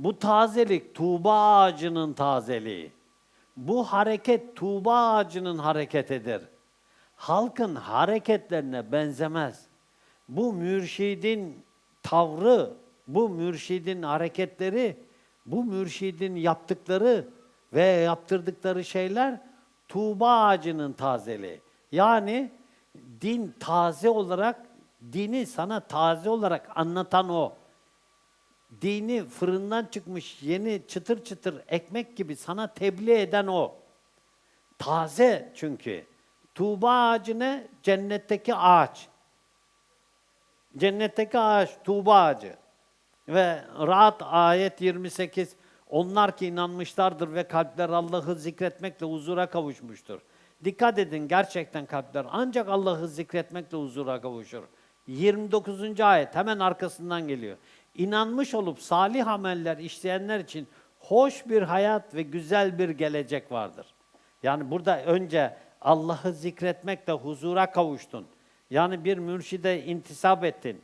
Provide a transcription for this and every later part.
Bu tazelik Tuğba ağacının tazeliği. Bu hareket Tuğba ağacının hareketidir. Halkın hareketlerine benzemez. Bu mürşidin tavrı, bu mürşidin hareketleri, bu mürşidin yaptıkları ve yaptırdıkları şeyler Tuğba ağacının tazeliği. Yani din taze olarak, dini sana taze olarak anlatan o dini fırından çıkmış yeni çıtır çıtır ekmek gibi sana tebliğ eden o. Taze çünkü. Tuğba ağacı ne? Cennetteki ağaç. Cennetteki ağaç Tuğba ağacı. Ve Rahat ayet 28 onlar ki inanmışlardır ve kalpler Allah'ı zikretmekle huzura kavuşmuştur. Dikkat edin gerçekten kalpler ancak Allah'ı zikretmekle huzura kavuşur. 29. ayet hemen arkasından geliyor. İnanmış olup salih ameller işleyenler için hoş bir hayat ve güzel bir gelecek vardır. Yani burada önce Allah'ı zikretmekle huzura kavuştun. Yani bir mürşide intisap ettin.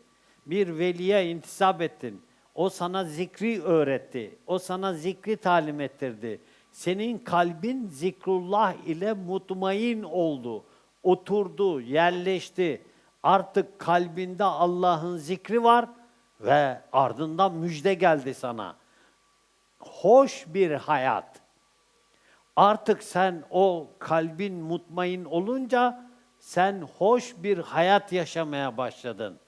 Bir veliye intisap ettin. O sana zikri öğretti. O sana zikri talim ettirdi. Senin kalbin zikrullah ile mutmain oldu. Oturdu, yerleşti. Artık kalbinde Allah'ın zikri var ve ardından müjde geldi sana. Hoş bir hayat. Artık sen o kalbin mutmain olunca sen hoş bir hayat yaşamaya başladın.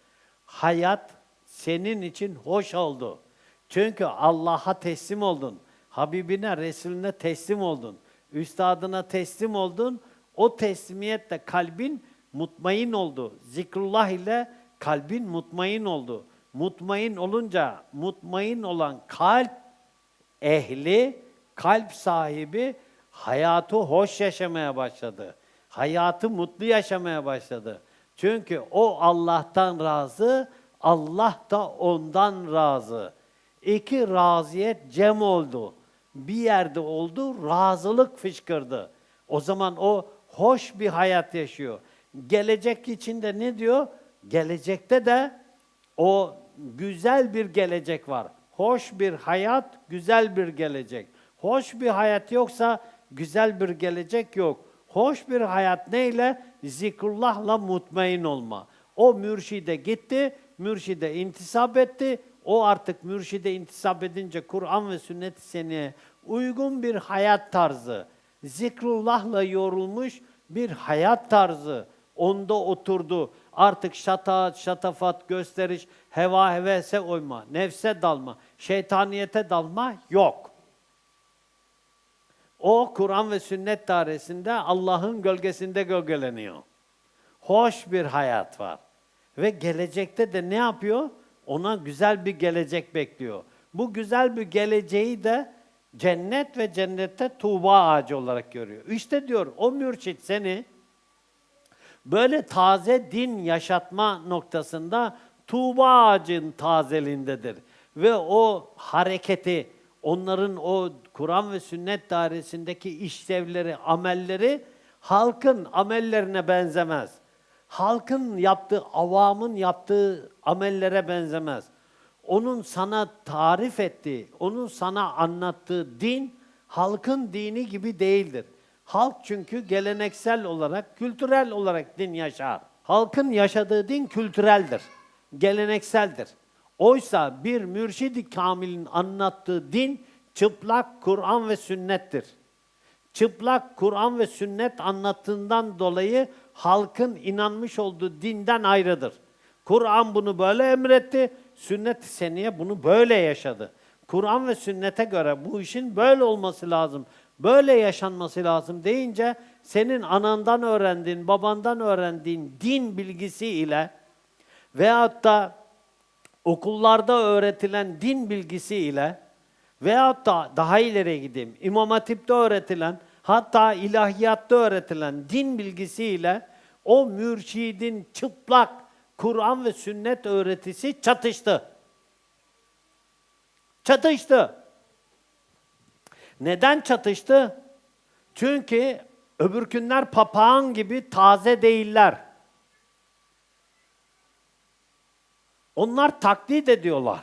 Hayat senin için hoş oldu. Çünkü Allah'a teslim oldun. Habibine, Resulüne teslim oldun. Üstadına teslim oldun. O teslimiyetle kalbin mutmain oldu. Zikrullah ile kalbin mutmain oldu. Mutmain olunca mutmain olan kalp ehli, kalp sahibi hayatı hoş yaşamaya başladı. Hayatı mutlu yaşamaya başladı. Çünkü o Allah'tan razı, Allah da ondan razı. İki raziyet cem oldu. Bir yerde oldu, razılık fışkırdı. O zaman o hoş bir hayat yaşıyor. Gelecek içinde ne diyor? Gelecekte de o güzel bir gelecek var. Hoş bir hayat, güzel bir gelecek. Hoş bir hayat yoksa güzel bir gelecek yok. Hoş bir hayat neyle? Zikrullahla mutmain olma. O mürşide gitti, mürşide intisap etti. O artık mürşide intisap edince Kur'an ve sünnet seni uygun bir hayat tarzı, zikrullahla yorulmuş bir hayat tarzı onda oturdu. Artık şata, şatafat, gösteriş, heva hevese uyma, nefse dalma, şeytaniyete dalma yok. O Kur'an ve sünnet dairesinde Allah'ın gölgesinde gölgeleniyor. Hoş bir hayat var. Ve gelecekte de ne yapıyor? Ona güzel bir gelecek bekliyor. Bu güzel bir geleceği de cennet ve cennette tuğba ağacı olarak görüyor. İşte diyor o mürşit seni böyle taze din yaşatma noktasında tuğba ağacın tazeliğindedir. Ve o hareketi, onların o Kur'an ve sünnet dairesindeki işlevleri, amelleri halkın amellerine benzemez. Halkın yaptığı, avamın yaptığı amellere benzemez. Onun sana tarif ettiği, onun sana anlattığı din halkın dini gibi değildir. Halk çünkü geleneksel olarak, kültürel olarak din yaşar. Halkın yaşadığı din kültüreldir, gelenekseldir. Oysa bir mürşidi kamilin anlattığı din çıplak Kur'an ve sünnettir. Çıplak Kur'an ve sünnet anlattığından dolayı halkın inanmış olduğu dinden ayrıdır. Kur'an bunu böyle emretti, sünnet-i seniye bunu böyle yaşadı. Kur'an ve sünnete göre bu işin böyle olması lazım, böyle yaşanması lazım deyince senin anandan öğrendiğin, babandan öğrendiğin din bilgisi ile veyahut da okullarda öğretilen din bilgisi ile veyahut da daha ileriye gideyim, İmam Hatip'te öğretilen, hatta ilahiyatta öğretilen din bilgisiyle o mürşidin çıplak Kur'an ve sünnet öğretisi çatıştı. Çatıştı. Neden çatıştı? Çünkü öbürkünler papağan gibi taze değiller. Onlar taklit ediyorlar.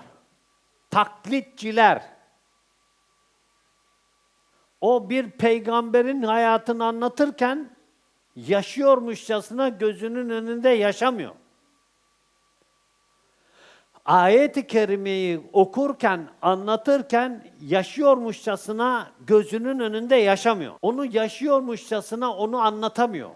Taklitçiler. O bir peygamberin hayatını anlatırken yaşıyormuşçasına gözünün önünde yaşamıyor. Ayet-i kerimeyi okurken, anlatırken yaşıyormuşçasına gözünün önünde yaşamıyor. Onu yaşıyormuşçasına onu anlatamıyor.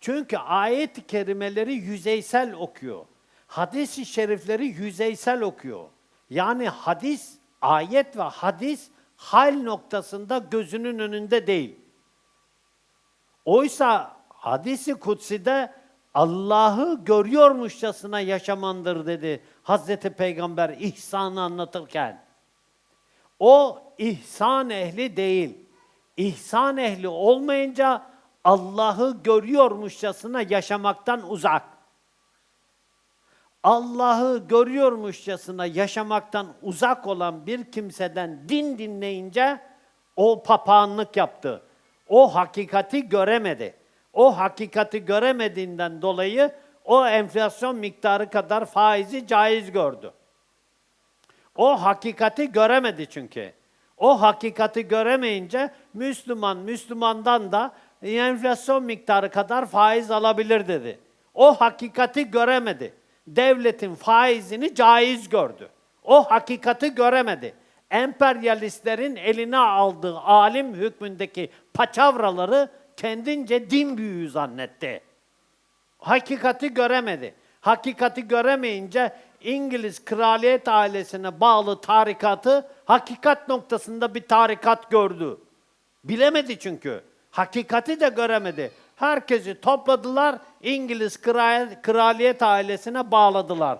Çünkü ayet-i kerimeleri yüzeysel okuyor. Hadis-i şerifleri yüzeysel okuyor. Yani hadis, ayet ve hadis hal noktasında gözünün önünde değil. Oysa hadisi kutside Allah'ı görüyormuşçasına yaşamandır dedi Hazreti Peygamber ihsanı anlatırken. O ihsan ehli değil. İhsan ehli olmayınca Allah'ı görüyormuşçasına yaşamaktan uzak. Allah'ı görüyormuşçasına yaşamaktan uzak olan bir kimseden din dinleyince o papağanlık yaptı. O hakikati göremedi. O hakikati göremediğinden dolayı o enflasyon miktarı kadar faizi caiz gördü. O hakikati göremedi çünkü. O hakikati göremeyince Müslüman Müslümandan da enflasyon miktarı kadar faiz alabilir dedi. O hakikati göremedi. Devletin faizini caiz gördü. O hakikati göremedi. Emperyalistlerin eline aldığı alim hükmündeki paçavraları kendince din büyüğü zannetti hakikati göremedi. Hakikati göremeyince İngiliz kraliyet ailesine bağlı tarikatı hakikat noktasında bir tarikat gördü. Bilemedi çünkü. Hakikati de göremedi. Herkesi topladılar, İngiliz kral- kraliyet ailesine bağladılar.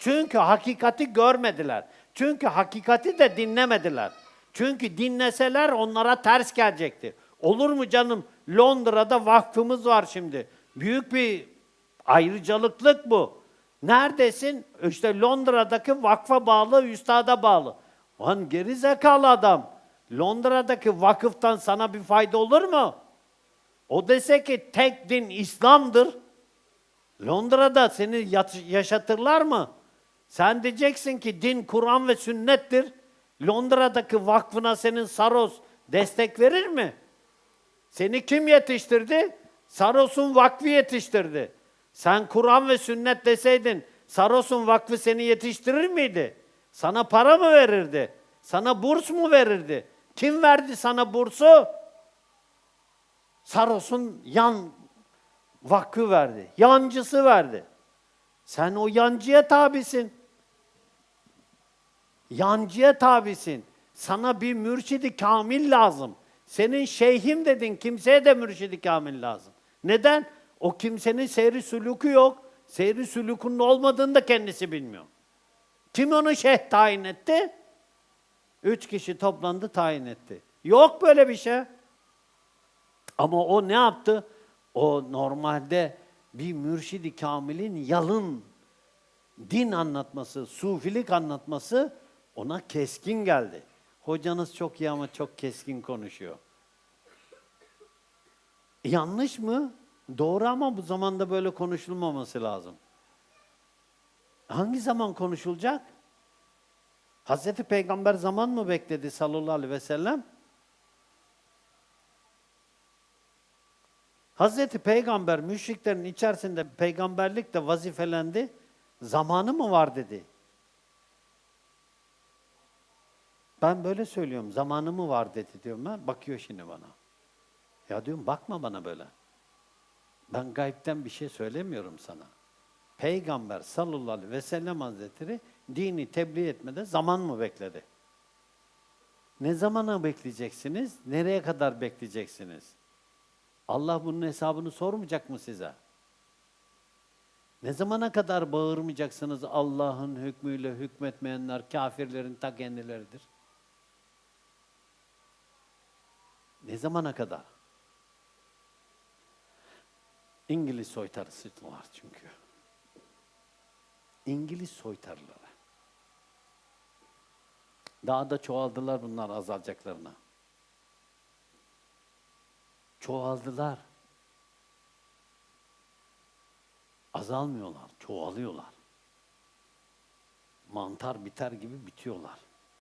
Çünkü hakikati görmediler. Çünkü hakikati de dinlemediler. Çünkü dinleseler onlara ters gelecekti. Olur mu canım? Londra'da vakfımız var şimdi. Büyük bir ayrıcalıklık bu. Neredesin? İşte Londra'daki vakfa bağlı, üstada bağlı. Lan geri zekalı adam. Londra'daki vakıftan sana bir fayda olur mu? O dese ki tek din İslam'dır. Londra'da seni yaşatırlar mı? Sen diyeceksin ki din Kur'an ve sünnettir. Londra'daki vakfına senin Saros destek verir mi? Seni kim yetiştirdi? Saros'un vakfı yetiştirdi. Sen Kur'an ve sünnet deseydin Saros'un vakfı seni yetiştirir miydi? Sana para mı verirdi? Sana burs mu verirdi? Kim verdi sana bursu? Saros'un yan vakfı verdi. Yancısı verdi. Sen o yancıya tabisin. Yancıya tabisin. Sana bir mürşidi kamil lazım. Senin şeyhim dedin, kimseye de mürşidi kamil lazım. Neden? O kimsenin seyri sülükü yok. Seyri sülükünün olmadığını da kendisi bilmiyor. Kim onu şeyh tayin etti? Üç kişi toplandı tayin etti. Yok böyle bir şey. Ama o ne yaptı? O normalde bir mürşidi kamilin yalın din anlatması, sufilik anlatması ona keskin geldi. Hocanız çok iyi ama çok keskin konuşuyor. Yanlış mı? Doğru ama bu zamanda böyle konuşulmaması lazım. Hangi zaman konuşulacak? Hazreti Peygamber zaman mı bekledi sallallahu aleyhi ve sellem? Hazreti Peygamber müşriklerin içerisinde peygamberlikle vazifelendi. Zamanı mı var dedi. Ben böyle söylüyorum. Zamanı mı var dedi diyorum ben. Bakıyor şimdi bana. Ya diyorum bakma bana böyle. Ben gaybden bir şey söylemiyorum sana. Peygamber sallallahu aleyhi ve sellem hazretleri dini tebliğ etmede zaman mı bekledi? Ne zamana bekleyeceksiniz? Nereye kadar bekleyeceksiniz? Allah bunun hesabını sormayacak mı size? Ne zamana kadar bağırmayacaksınız Allah'ın hükmüyle hükmetmeyenler kafirlerin ta kendileridir? Ne zamana kadar? İngiliz soytarısı var çünkü. İngiliz soytarıları. Daha da çoğaldılar bunlar azalacaklarına. Çoğaldılar. Azalmıyorlar, çoğalıyorlar. Mantar biter gibi bitiyorlar.